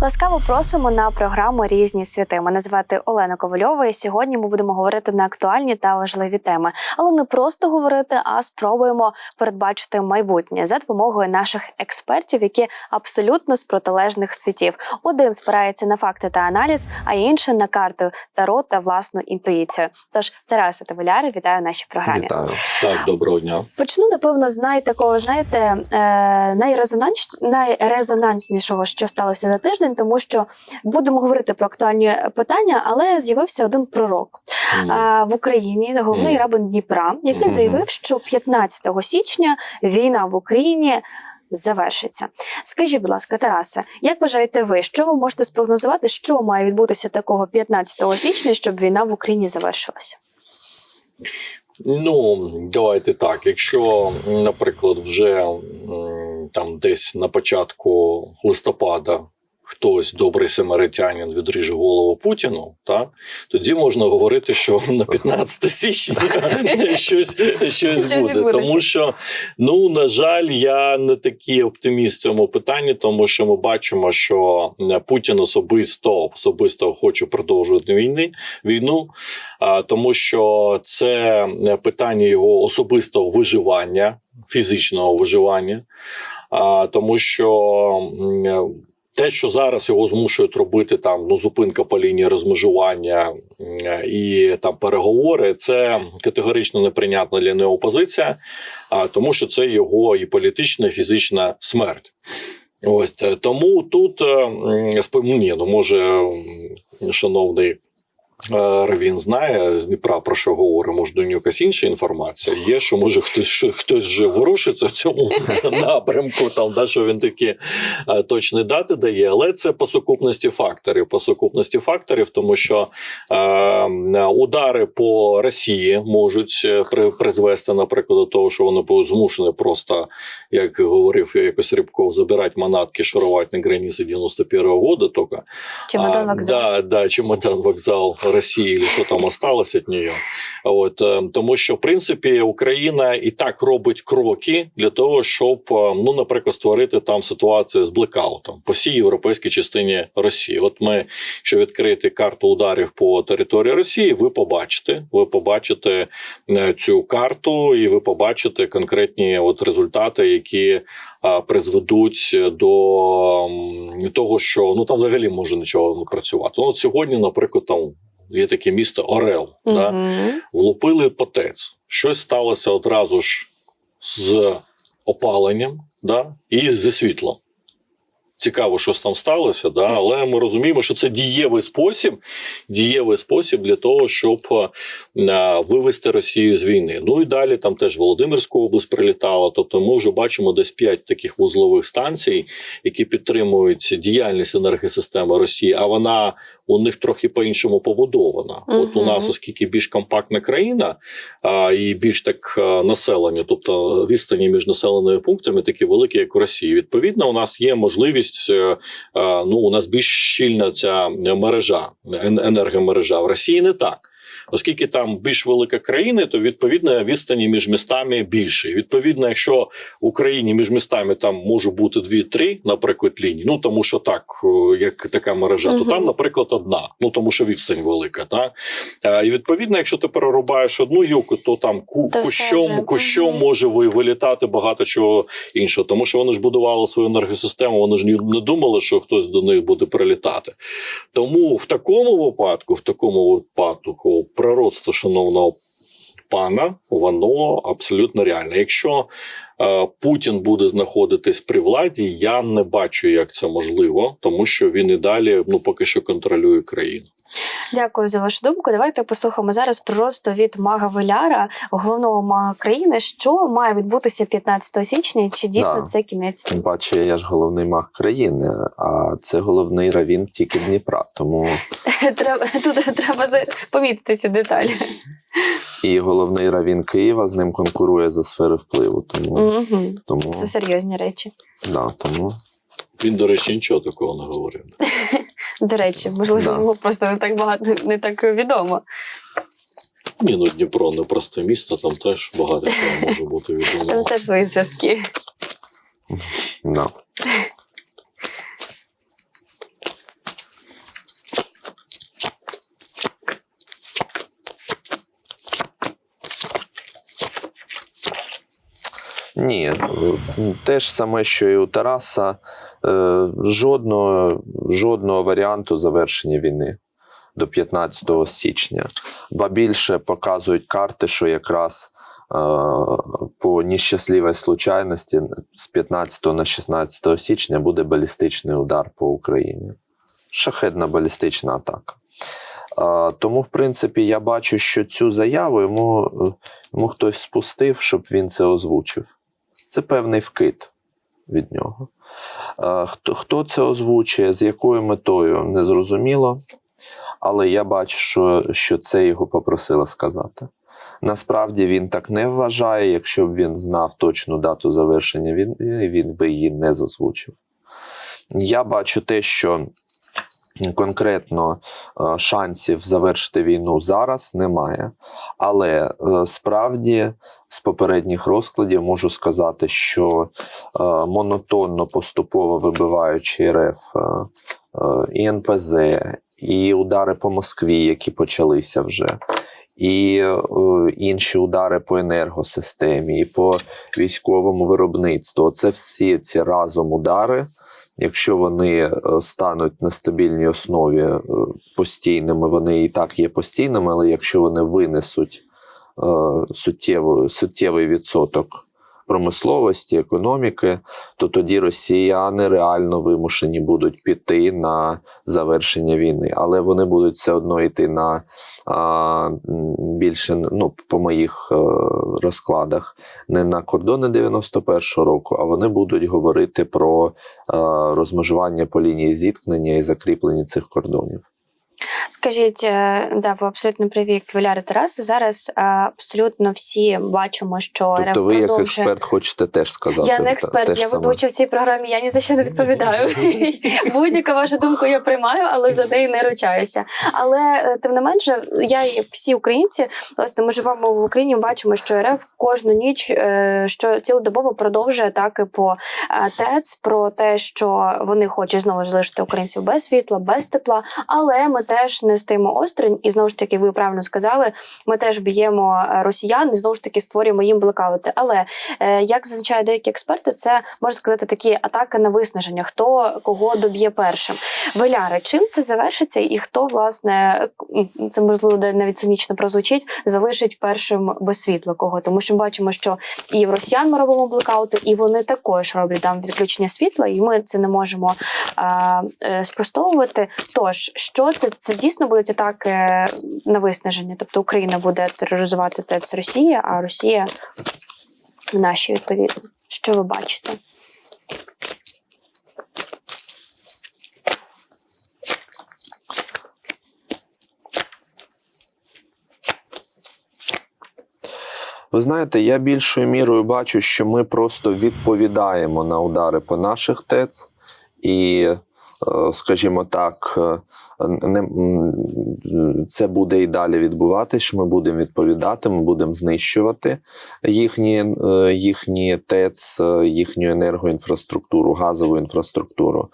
Ласкаво просимо на програму Різні світи. Мене звати Олена Ковальова. І сьогодні ми будемо говорити на актуальні та важливі теми, але не просто говорити, а спробуємо передбачити майбутнє за допомогою наших експертів, які абсолютно з протилежних світів. Один спирається на факти та аналіз, а інший на карти таро та власну інтуїцію. Тож, Тарасе та Валяри, вітаю в нашій програмі. Вітаю. Так, доброго дня. Почну, напевно, з най такого, знаєте, е, найрезонанс... найрезонанснішого, що сталося за тиждень, тому що будемо говорити про актуальні питання, але з'явився один пророк М. е, в Україні, головний Мгм. рабин Дніпра, який Мгм. заявив, що 15 січня війна в Україні. Завершиться. Скажіть, будь ласка, Тарасе, як вважаєте ви, що ви можете спрогнозувати, що має відбутися такого 15 січня, щоб війна в Україні завершилася? Ну, давайте так. Якщо, наприклад, вже там десь на початку листопада хтось добрий самаритянин відріже голову Путіну, так, тоді можна говорити, що на 15 січня щось, щось буде. Тому що, ну, на жаль, я не такий оптиміст в цьому питанні, тому що ми бачимо, що Путін особисто особисто хоче продовжувати війни, війну, тому що це питання його особистого виживання, фізичного виживання, а, тому що. Те, що зараз його змушують робити там ну зупинка по лінії розмежування і там переговори, це категорично неприйнятна для нього позиція, а тому, що це його і політична, і фізична смерть. Ось е, тому тут е, ну, ні, ну може, шановний. Е, Равін знає з Дніпра про що говоримо, може до нього якась інша інформація. Є, що може хтось хтось вже ворушиться в цьому напрямку, там да, що він такі е, точні дати дає, але це по сукупності факторів. По сукупності факторів, тому що е, удари по Росії можуть е, при, призвести, наприклад, до того, що вони будуть змушені просто, як говорив якось Рибков, забирати манатки, шарувати на границі 91-го года тільки. Чемодан А. Да, да, чемодан вокзал Росії, що там осталось від неї. От, е, тому що, в принципі, Україна і так робить кроки для того, щоб, е, ну, наприклад, створити там ситуацію з блекаутом по всій європейській частині Росії. От ми, якщо відкрити карту ударів по території Росії, ви побачите, ви побачите е, цю карту, і ви побачите конкретні от результати, які призведуть до того, що ну там взагалі може нічого не працювати. Ну, от сьогодні, наприклад, там є таке місто Орел, да? Влупили потець. Щось сталося одразу ж з опаленням да? і зі світлом. Цікаво, що там сталося, да? але ми розуміємо, що це дієвий спосіб, дієвий спосіб для того, щоб е, вивести Росію з війни. Ну і далі там теж Володимирська область прилітала. Тобто, ми вже бачимо десь п'ять таких вузлових станцій, які підтримують діяльність енергосистеми Росії, а вона у них трохи по-іншому побудована. От у нас, оскільки більш компактна країна а, і більш так населення, тобто відстані між населеними пунктами такі великі, як у Росії. Відповідно, у нас є можливість. е, а, Ну, у нас більш щільна ця мережа, енергомережа. В Росії не так. Оскільки там більш велика країна, то відповідно відстані між містами більше. Відповідно, якщо в Україні між містами там може бути дві-три, наприклад, лінії, ну тому що так, як така мережа, Мгм. то там, наприклад, одна. Ну тому що відстань велика. Так? Е, І відповідно, якщо ти перерубаєш одну гілку, то там ку- То кущом, кущом Мгм. може вилітати багато чого іншого. Тому що вони ж будували свою енергосистему, вони ж не думали, що хтось до них буде прилітати. Тому в такому випадку, в такому випадку, природство шановного пана, воно абсолютно реальне. Якщо е, Путін буде знаходитись при владі, я не бачу, як це можливо, тому що він і далі ну поки що контролює країну. Дякую за вашу думку. Давайте послухаємо зараз просто від мага Веляра, головного мага країни, що має відбутися 15 січня, чи дійсно Да. це кінець? Тим паче, я ж головний маг країни, а це головний равін тільки Дніпра. Тому Треба тут треба помітити цю деталь. і головний равін Києва з ним конкурує за сфери впливу. Тому, Мгм. тому, Це серйозні речі. да, тому Він, до речі, нічого такого не говорив. До речі, можливо, да. просто не так багато не так відомо. Ні, ну Дніпро не просте місто, там теж багато чого може бути відомо. Там теж свої зв'язки. No. Ні, е, те ж саме, що і у Тараса жодного, жодного варіанту завершення війни до 15 січня. Ба більше показують карти, що якраз е, по нещасливій случайності з 15 на 16 січня буде балістичний удар по Україні. Шахедна балістична атака. Е, тому, в принципі, я бачу, що цю заяву йому, е, йому хтось спустив, щоб він це озвучив. Це певний вкид від нього. Хто, хто це озвучує, з якою метою, не зрозуміло. Але я бачу, що, що це його попросили сказати. Насправді він так не вважає. Якщо б він знав точну дату завершення війни, він би її не озвучив. Я бачу те, що конкретно е, шансів завершити війну зараз немає. Але е, справді з попередніх розкладів можу сказати, що е, монотонно поступово вибиваючи РФ і НПЗ, і удари по Москві, які почалися вже. І інші удари по енергосистемі, і по військовому виробництву. Це всі ці разом удари, якщо вони е, стануть на стабільній основі е, постійними, вони і так є постійними, але якщо вони винесуть е, суттєвий, суттєвий відсоток промисловості, економіки, то тоді росіяни реально вимушені будуть піти на завершення війни, але вони будуть все одно йти на а, більше ну, по моїх е, розкладах не на кордони 91-го року, а вони будуть говорити про е, розмежування по лінії зіткнення і закріплення цих кордонів. Скажіть, е, да, ви абсолютно праві, як Віляри Тарас. Зараз е, абсолютно всі бачимо, що РФ Тобто, ви, як експерт, хочете теж сказати. Я не експерт, я ведуча в цій програмі. Я ні за що не відповідаю. Будь-яка ваша думка я приймаю, але за неї не ручаюся. Але е, тим не менше, я і всі українці, власне, ми живемо в Україні. Бачимо, що РФ кожну ніч що цілодобово продовжує атаки по ТЕЦ про те, що вони хочуть знову залишити українців без світла, без тепла. Але ми теж не стоїмо осторонь, і знову ж таки, ви правильно сказали, ми теж б'ємо е, росіян і знову ж таки створюємо їм блекаути. Але е, як зазначають деякі експерти, це можна сказати такі атаки на виснаження, хто кого доб'є першим. Веляри, чим це завершиться, і хто власне це можливо де навіть цинічно прозвучить, залишить першим без світла кого? Тому що ми бачимо, що і в росіян ми робимо блекаути, і вони також роблять там відключення світла, і ми це не можемо а, е, спростовувати. Тож, що це? Це дійсно будуть атаки на виснаження. Тобто Україна буде тероризувати ТЕЦ Росія, а Росія наші відповідно. Що ви бачите? Ви знаєте, я більшою мірою бачу, що ми просто відповідаємо на удари по наших ТЕЦ, і, скажімо так, е, не, це буде і далі відбуватись. що Ми будемо відповідати, ми будемо знищувати їхні, е, їхні ТЕЦ, е, їхню енергоінфраструктуру, газову інфраструктуру.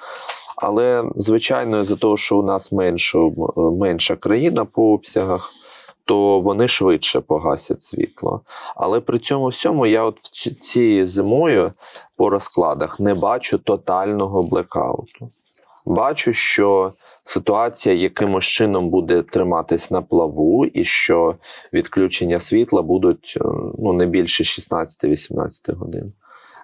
Але, звичайно, з-за того, що у нас менше, менша країна по обсягах, то вони швидше погасять світло. Але при цьому всьому я от цією зимою по розкладах не бачу тотального блекауту. Бачу, що ситуація якимось чином буде триматись на плаву, і що відключення світла будуть е, ну, не більше 16-18 годин.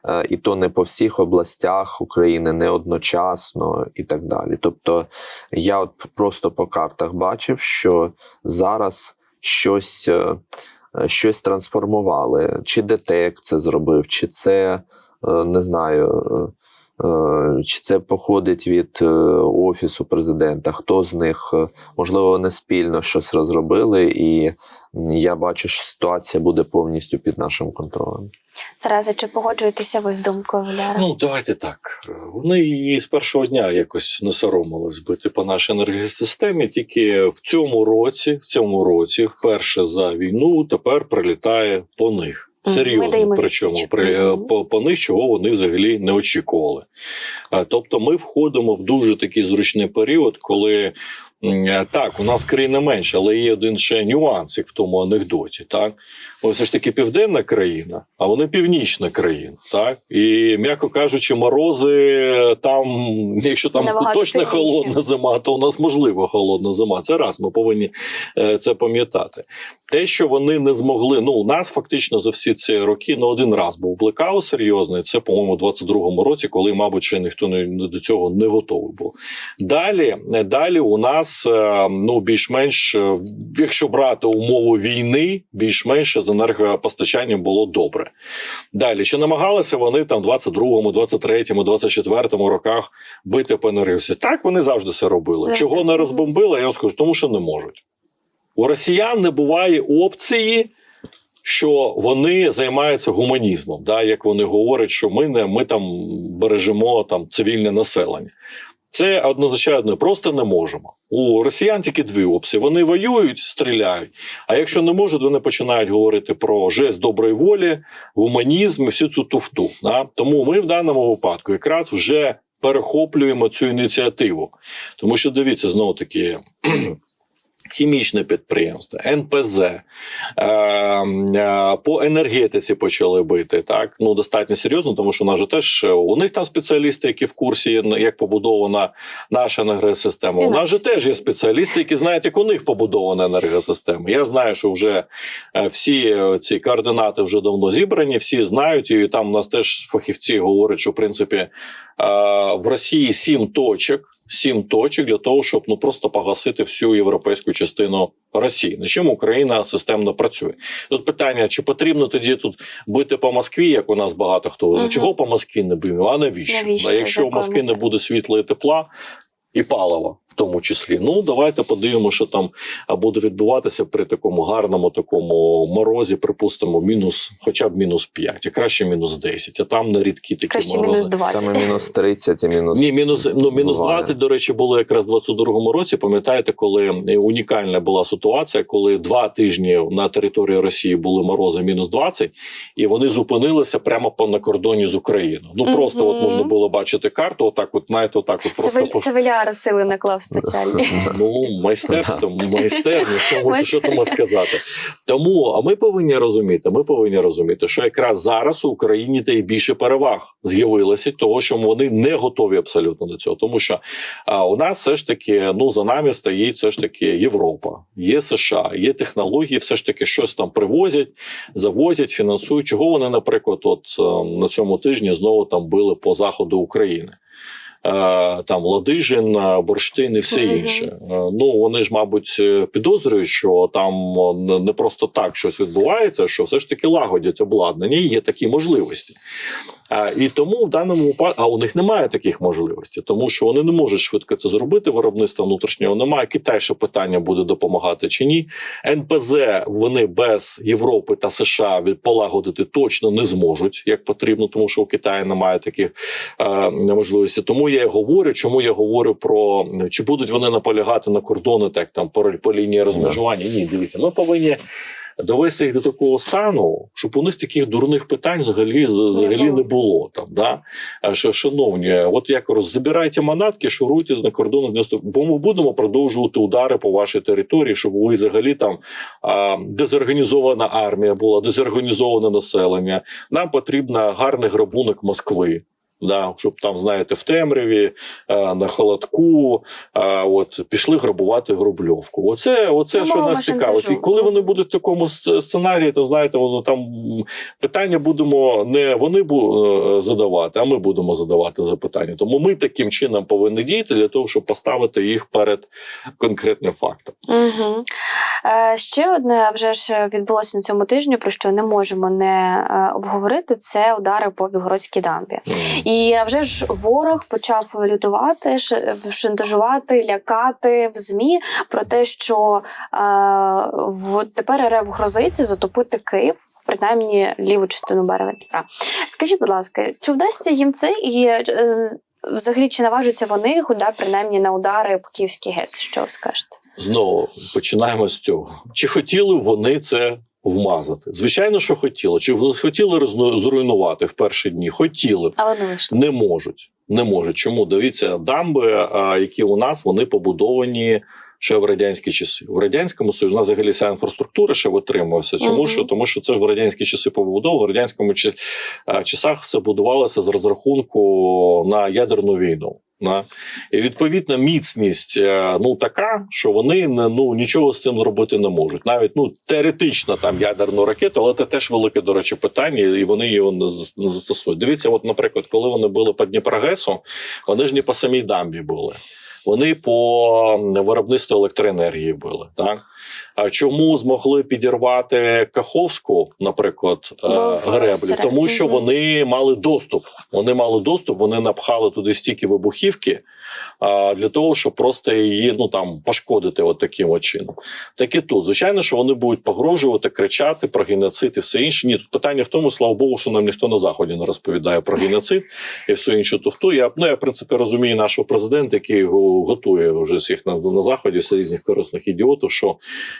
Е, І то не по всіх областях України, не одночасно і так далі. Тобто я от просто по картах бачив, що зараз щось, е, щось трансформували. Чи ДТЕК це зробив, чи це не знаю. Е, Чи це походить від е, офісу президента? Хто з них е, можливо вони спільно щось розробили, і я бачу, що ситуація буде повністю під нашим контролем. Тарасе, чи погоджуєтеся ви з думкою Валяра? Ну, давайте так. Вони її з першого дня якось не соромили збити по нашій енергосистемі. Тільки в цьому році, в цьому році, вперше за війну, тепер прилітає по них. Серйозно, причому при, по, по них, чого вони взагалі не очікували. Тобто, ми входимо в дуже такий зручний період, коли е, так, у нас країна менша, але є один ще нюансик в тому анекдоті. Так, Ось все ж таки південна країна, а вони північна країна. Так, і м'яко кажучи, морози там, якщо там Набагато точно сильніші. холодна зима, то у нас можливо холодна зима. Це раз ми повинні е, це пам'ятати. Те, що вони не змогли, ну у нас фактично за всі ці роки на один раз був блекаут серйозний. Це, по-моєму, у 22-му році, коли, мабуть, ще ніхто не не до цього не готовий був. Далі, е, далі у нас е, ну більш-менш, е, якщо брати умову війни, більш-менш з енергопостачанням було добре. Далі, чи намагалися вони там 22-му, 23-му, 24-му роках бити по енергосі? Так, вони завжди це робили. Чого не розбомбили, я вам скажу, тому що не можуть. У росіян не буває опції, що вони займаються гуманізмом. Да? Як вони говорять, що ми не ми там бережемо там цивільне населення. Це однозначно просто не можемо. У росіян тільки дві опції: вони воюють, стріляють. А якщо не можуть, вони починають говорити про жест доброї волі, гуманізм і всю цю туфту. Да? Тому ми в даному випадку якраз вже перехоплюємо цю ініціативу. Тому що дивіться, знову таки. Хімічне підприємство, НПЗ е, е, по енергетиці почали бити так. Ну достатньо серйозно, тому що у нас же теж е, у них там спеціалісти, які в курсі як побудована наша енергосистема. І У нас же теж є спеціалісти, які знають, як у них побудована енергосистема. Я знаю, що вже е, всі е, ці координати вже давно зібрані, всі знають, і там у нас теж фахівці говорять, що в принципі в Росії сім точок. Сім точок для того, щоб ну просто погасити всю європейську частину Росії. На чому Україна системно працює? Тут питання: чи потрібно тоді тут бити по Москві, як у нас багато хто угу. Чого по Москві не б'ємо? А навіщо? Навіщо? А якщо в Москві не буде світла і тепла і палива, тому числі. Ну давайте подивимося, що там буде відбуватися при такому гарному такому морозі, припустимо, мінус, хоча б мінус 5, а краще мінус 10, а там на рідкі такі Краще морози. мінус 20. Там і мінус 30, і мінус. Ні, мінус ну мінус Буває. 20, до речі, було якраз в 22-му році. Пам'ятаєте, коли унікальна була ситуація, коли два тижні на території Росії були морози мінус 20, і вони зупинилися прямо по на кордоні з Україною. Ну просто Мгм. от можна було бачити карту, отак, от знаєте, отак, от Це, просто це Валяра сили наклав спеціальні. Ну, майстерство, майстерність, що, що там сказати. Тому а ми повинні розуміти, ми повинні розуміти, що якраз зараз у Україні та й більше переваг з'явилося, того що вони не готові абсолютно до цього. Тому що а, у нас все ж таки ну за нами стоїть все ж таки Європа, є США, є технології, все ж таки щось там привозять, завозять, фінансують. Чого вони, наприклад, от е, на цьому тижні знову там били по заходу України. Е, Там Ладижин, е, Борштин і все інше. Е, Ну вони ж, мабуть, підозрюють, що там не просто так щось відбувається, що все ж таки лагодять обладнання, і є такі можливості. І тому в даному випадку, а у них немає таких можливостей, тому що вони не можуть швидко це зробити. Виробництва внутрішнього немає. Китай ще питання буде допомагати чи ні. НПЗ вони без Європи та США полагодити точно не зможуть, як потрібно, тому що у Китаї немає таких е, можливостей. Тому я говорю, чому я говорю про чи будуть вони наполягати на кордони, так там по, по лінії розмежування. Ні, дивіться, ми повинні. Довести їх до такого стану, щоб у них таких дурних питань взагалі взагалі не було там. Да? Що, шановні, от як роз забирайте манатки, шуруйте на кордонах 90, бо ми будемо продовжувати удари по вашій території, щоб ви взагалі там а, дезорганізована армія була, дезорганізоване населення. Нам потрібна гарний грабунок Москви. Да, щоб там, знаєте, в темряві, е, на холодку, е, от пішли грабувати Грубльовку. Оце, оце що нас цікавить. І коли вони будуть в такому сценарії, то знаєте, воно там питання будемо не вони е, задавати, а ми будемо задавати запитання. Тому ми таким чином повинні діяти для того, щоб поставити їх перед конкретним фактом. Угу. Ще одне вже ж відбулося на цьому тижні, про що не можемо не обговорити. Це удари по білгородській дамбі. І вже ж ворог почав лютувати, шантажувати, лякати в змі про те, що е, в тепер РФ грозиться затопити Київ. Принаймні ліву частину берега Дніпра. Скажіть, будь ласка, чи вдасться їм це і е, взагалі чи наважуться вони, хода принаймні на удари по Київській ГЕС? Що ви скажете? Знову починаємо з цього. Чи хотіли вони це вмазати? Звичайно, що хотіли. Чи хотіли зруйнувати в перші дні? Хотіли. Але не вийшло. Не можуть. Не можуть. Чому? Дивіться, дамби, які у нас, вони побудовані ще в радянські часи. В радянському Союзі у нас взагалі вся інфраструктура ще витримувалася. Чому Мгм. що? Тому що це в радянські часи побудово, в радянському ча- часах все будувалося з розрахунку на ядерну війну. І відповідна міцність е, ну така, що вони ну нічого з цим зробити не можуть. Навіть ну теоретично там ядерну ракету, але це теж велике, до речі, питання, і вони його не застосують. Дивіться, от, наприклад, коли вони були по Дніпрогесу, вони ж не по самій дамбі були. Вони по виробництву електроенергії були. Так? Чому змогли підірвати Каховську, наприклад, е, Бо греблі? серед- Тому що вони мали доступ. Вони мали доступ, вони напхали туди стільки вибухівки для того, щоб просто її ну там пошкодити от таким от чином. Так і тут, звичайно, що вони будуть погрожувати, кричати про геноцид і все інше. Ні, тут питання в тому, слава Богу, що нам ніхто на заході не розповідає про геноцид і все інше. Тухту я ну я в принципі розумію нашого президента, який його готує вже всіх на, на заході, з різних корисних ідіотів, що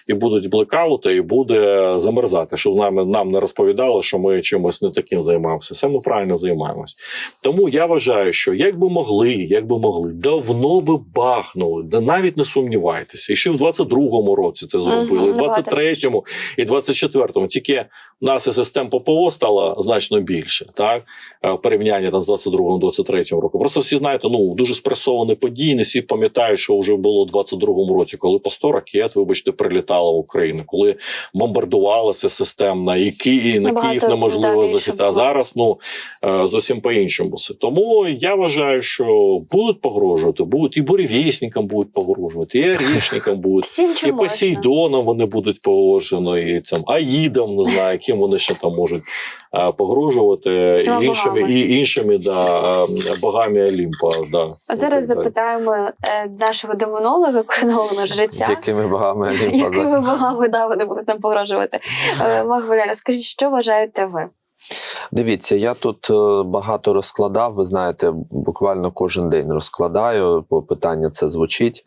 і будуть блекаути, і буде замерзати. Щоб нам, нам не розповідали, що ми чимось не таким займаємося. Все ми правильно займаємось. Тому я вважаю, що як би могли, як би могли, давно би бахнули, да навіть не сумнівайтеся. І ще в 22-му році це зробили, і в Мгм, 23-му, і 24-му. Тільки у нас і систем ППО стало значно більше, так е, в порівнянні там, з 22-му, 23-му роком. Просто всі знаєте, ну дуже спресовані події. Не всі пам'ятають, що вже було в 22-му році, коли по 100 ракет, вибачте, прилітало в Україну, коли бомбардувалася системна, і Київ, на Київ неможливо да, захистити. А зараз ну е, зовсім по-іншому все. Тому я вважаю, що будуть погрожувати, будуть і буревісникам будуть погрожувати, і орешникам будуть. Всім І. Посейдоном вони будуть погрожено, і цим Аїдом, не знаю, яким вони ще там можуть е, погрожувати, Цими і іншими, богами. і іншими да, е, богами Олімпа. Да, От зараз так запитаємо е, нашого демонолога, кронолога життя. Якими богами Олімпа Якими богами да, вони будуть нам погрожувати? Е, скажіть, що вважаєте ви? Дивіться, я тут багато розкладав. Ви знаєте, буквально кожен день розкладаю, бо питання це звучить.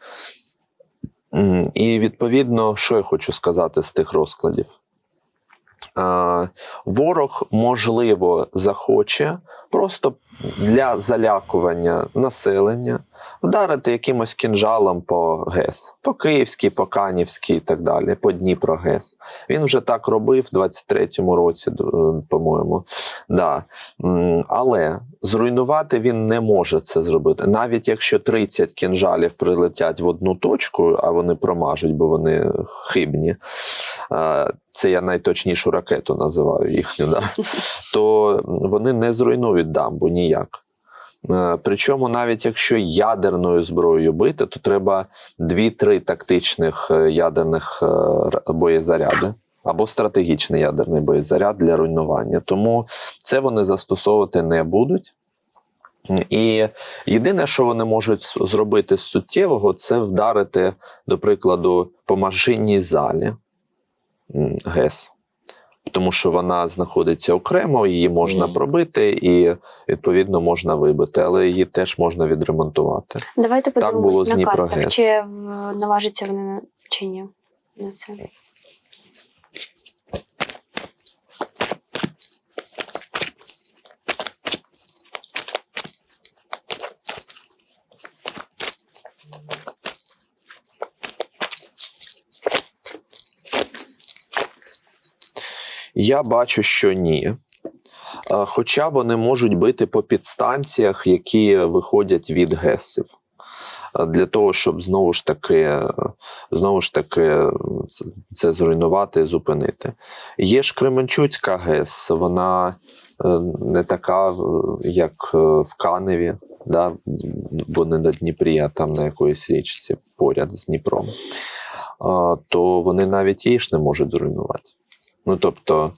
І відповідно, що я хочу сказати з тих розкладів? Е, Ворог, можливо, захоче просто для залякування населення вдарити якимось кінжалом по ГЕС, по Київській, по Канівській і так далі, по Дніпро ГЕС. Він вже так робив в 23-му році, е, по-моєму. Да. Але зруйнувати він не може це зробити. Навіть якщо 30 кінжалів прилетять в одну точку, а вони промажуть, бо вони хибні. Це я найточнішу ракету називаю їхню, да, то вони не зруйнують дамбу ніяк. Причому, навіть якщо ядерною зброєю бити, то треба 2-3 тактичних е, ядерних е, боєзаряди або стратегічний ядерний боєзаряд для руйнування. Тому це вони застосовувати не будуть. І єдине, що вони можуть зробити з суттєвого, це вдарити, до прикладу, по машинній залі ГЕС. Тому що вона знаходиться окремо, її можна mm. пробити і відповідно можна вибити, але її теж можна відремонтувати. Давайте Так було на картах, чи наважиться вона вони чи ні на це. Я бачу, що ні. Хоча вони можуть бити по підстанціях, які виходять від ГЕСів. Для того, щоб знову ж таки, знову ж таки це, зруйнувати і зупинити. Є ж Кременчуцька ГЕС, вона е, не така, як е, в Каневі, да? бо не на Дніпрі, а там на якоїсь річці поряд з Дніпром. То вони навіть її ж не можуть зруйнувати. Ну тобто,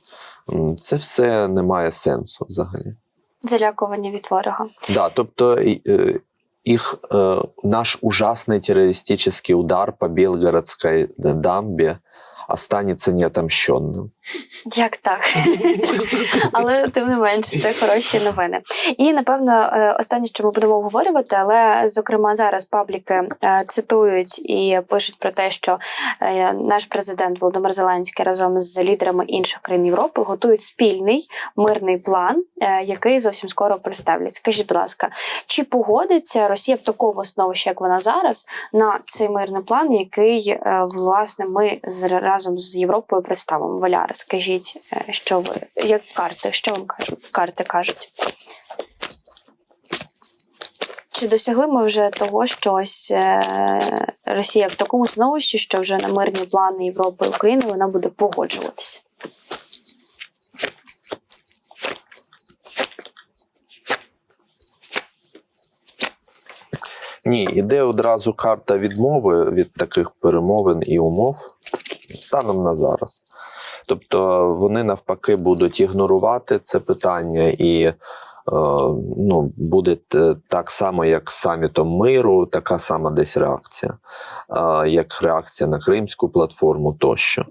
це все не має сенсу взагалі. Залякування від ворога. Да, тобто їх е, их э, наш ужасный террористический удар по Белгородской дамбе, а станеться неотомщенным. Як так? але тим не менш, це хороші новини. І напевно, е, останнє, що ми будемо обговорювати, але зокрема зараз пабліки е, цитують і пишуть про те, що е, наш президент Володимир Зеленський разом з лідерами інших країн Європи готують спільний мирний план, який зовсім скоро представлять. Скажіть, будь ласка, чи погодиться Росія в такому становищі, як вона зараз, на цей мирний план, який власне ми з- разом з Європою представимо? Валяри, скажіть, е, що ви як карти? Що вам кажуть? Карти кажуть? Чи досягли ми вже того, що ось е, Росія в такому становищі, що вже на мирні плани Європи і України вона буде погоджуватися? Ні, іде одразу карта відмови від таких перемовин і умов станом на зараз. Тобто вони навпаки будуть ігнорувати це питання і. е, Ну, буде так само, як з самітом миру, така сама десь реакція, е, як реакція на Кримську платформу тощо.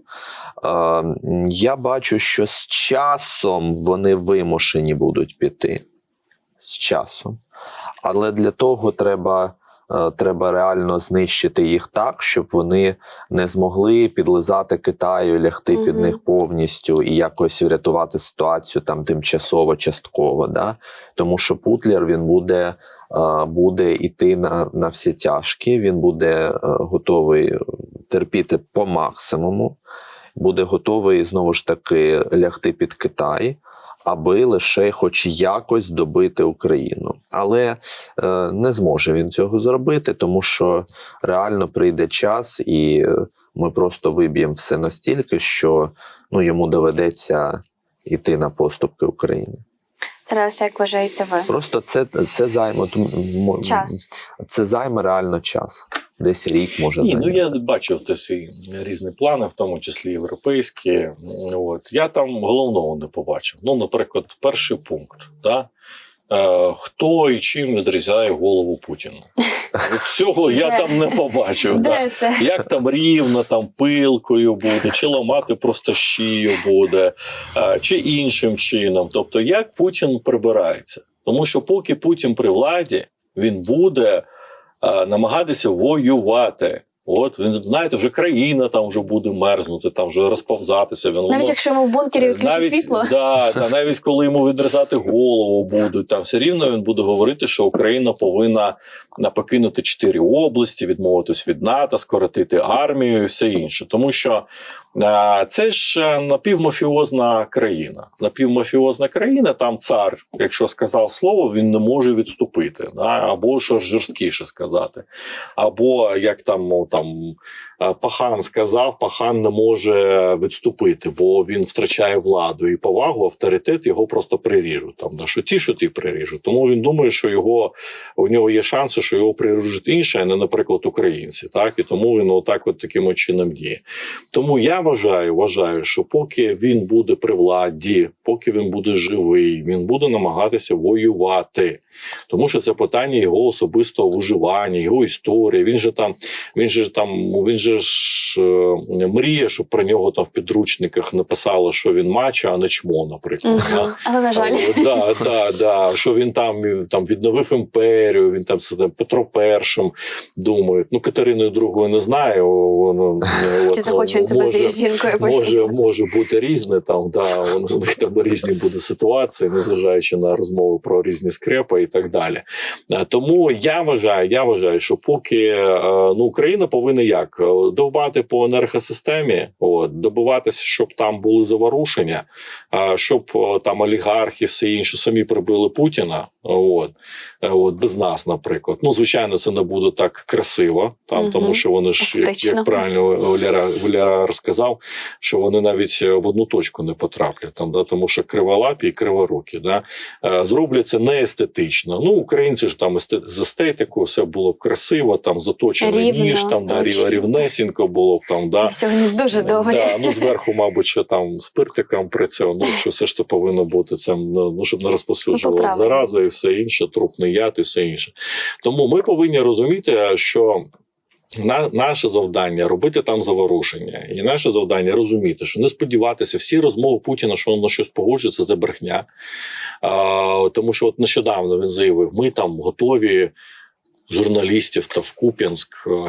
Е, Я бачу, що з часом вони вимушені будуть піти. З часом. Але для того треба, е, треба реально знищити їх так, щоб вони не змогли підлизати Китаю, лягти під них повністю і якось врятувати ситуацію там тимчасово, частково. Да? Тому що Путлер він буде, е, буде йти на, на всі тяжкі, він буде е, готовий терпіти по максимуму, буде готовий знову ж таки лягти під Китай аби лише хоч якось добити Україну. Але е, не зможе він цього зробити, тому що реально прийде час, і е, ми просто виб'ємо все настільки, що ну, йому доведеться йти на поступки України. Тарас, як вважаєте ви? Просто це, це займе Час. Це займе реально час. Десь рік може Ні, ну я бачив теж різні плани, в тому числі європейські. От я там головного не побачив. Ну, наприклад, перший пункт. Да? Е, хто і чим відрізає голову Путіну? От цього я там не побачив. Да. Як там рівно, там пилкою буде, чи ламати просто шию буде, е, чи іншим чином. Тобто, як Путін прибирається? Тому що поки Путін при владі, він буде е, намагатися воювати. От він знаєте, вже країна там вже буде мерзнути, там вже розповзатися. Він Навіть воно- якщо йому в бункері відключить навіть, світло, Да, та навіть коли йому відрізати голову будуть, там все рівно він буде говорити, що Україна повинна на- покинути чотири області, відмовитись від НАТО, скоротити армію і все інше. Тому що е, це ж е, напівмафіозна країна. Напівмафіозна країна, там цар, якщо сказав слово, він не може відступити. Або що жорсткіше сказати. Або як там, там Пахан сказав, Пахан не може відступити, бо він втрачає владу і повагу, авторитет його просто приріжуть. Там да, що ті, що ті приріжуть. Тому він думає, що його у нього є шанси, що його приріжуть інші, а не, наприклад, українці. Так і тому він отак, от таким чином діє. Тому я вважаю, вважаю, що поки він буде при владі, поки він буде живий, він буде намагатися воювати. Тому що це питання його особистого виживання, його історії. Він же там, він же там, він же ж е, мріє, щоб про нього там в підручниках написали, що він мачо, а не чмо, наприклад. але на жаль, Е, Да, да, да. Що він там, там відновив імперію, він там там, Петро Першим думає. Ну, Катериною другою не знаю. Воно, чи захоче себе з жінкою може, може бути різне там, да, у них там різні буде ситуації, незважаючи на розмови про різні скрепи і так далі. Е, Тому я вважаю, я вважаю, що поки е, ну, Україна повинна як Е, довбати по енергосистемі, от, добиватися, щоб там були заворушення, щоб там олігархи, все інше самі прибили Путіна. От, Е, от без нас, наприклад. Ну, звичайно, це не буде так красиво, там, Мгм. тому що вони ж як, як правильно Валяра розказав, що вони навіть е, в одну точку не потраплять, там, да, тому що криволапі і криворукі. Да, е, зроблять це не естетично. Ну, українці ж там з естетикою все було красиво, там заточений ніж, там да, точно. Рівнесенько було б там. Да. Сьогодні дуже добре. Да, ну зверху, мабуть, що там спиртиком при цьому, ну що все ж то повинно бути це ну, ну, щоб не Ну, розповсюджувала зараза і все інше, трупний яд і все інше. Тому ми повинні розуміти, що На, наше завдання робити там заворушення, і наше завдання розуміти, що не сподіватися, всі розмови Путіна, що він на щось погоджується, це брехня. А, тому що от нещодавно він заявив: ми там готові. Журналістів та в Куп'янськ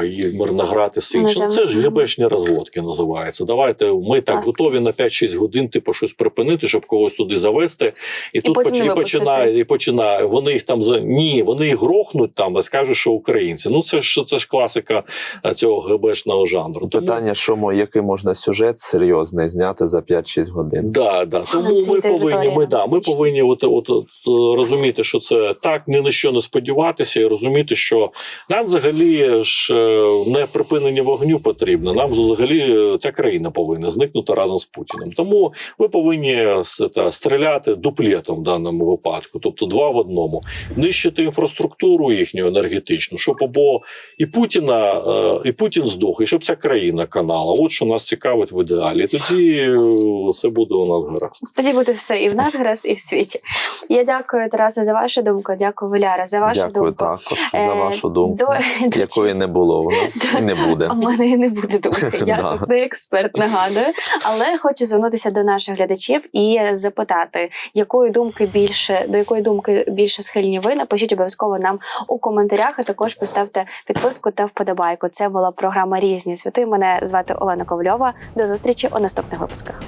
і Мирноград і все інше. Ну, Це ж Мгм. Розводки називається. Давайте ми так Власне. готові на 5-6 годин, типу, щось припинити, щоб когось туди завести. І, тут потім поч- не і починає, і починає. Вони їх там за ні, вони їх грохнуть там, і скажуть, що українці. Ну це ж це ж класика е, цього ГБшного жанру. Тому- Питання, що мо- який можна сюжет серйозний зняти за 5-6 годин. Да, да. Тому Ну, ми повинні, ми, да, ми повинні от, от, от, розуміти, що це так, ні на що не сподіватися, і розуміти, що нам взагалі ж е, не припинення вогню потрібно. Нам взагалі е, ця країна повинна зникнути разом з Путіним. Тому ви повинні та, стріляти дуплетом в даному випадку, тобто два в одному, нищити інфраструктуру їхню енергетичну, щоб або і Путіна, е, і Путін здох, і щоб ця країна канала. От що нас цікавить в ідеалі. І тоді все буде у нас гаразд. Тоді буде все і в нас гаразд, і в світі. Я дякую, Тарасе, за вашу думку. Дякую, Валяра, за вашу Дякую думку. також за Е, вашу думку, до- якої не було у нас і не буде. В мене і не буде думки. Я Да. тут не експерт, нагадую. Але хочу звернутися до наших глядачів і запитати, якої думки більше до якої думки більше схильні ви. Напишіть обов'язково нам у коментарях. А також поставте підписку та вподобайку. Це була програма Різні світи. Мене звати Олена Ковальова. До зустрічі у наступних випусках.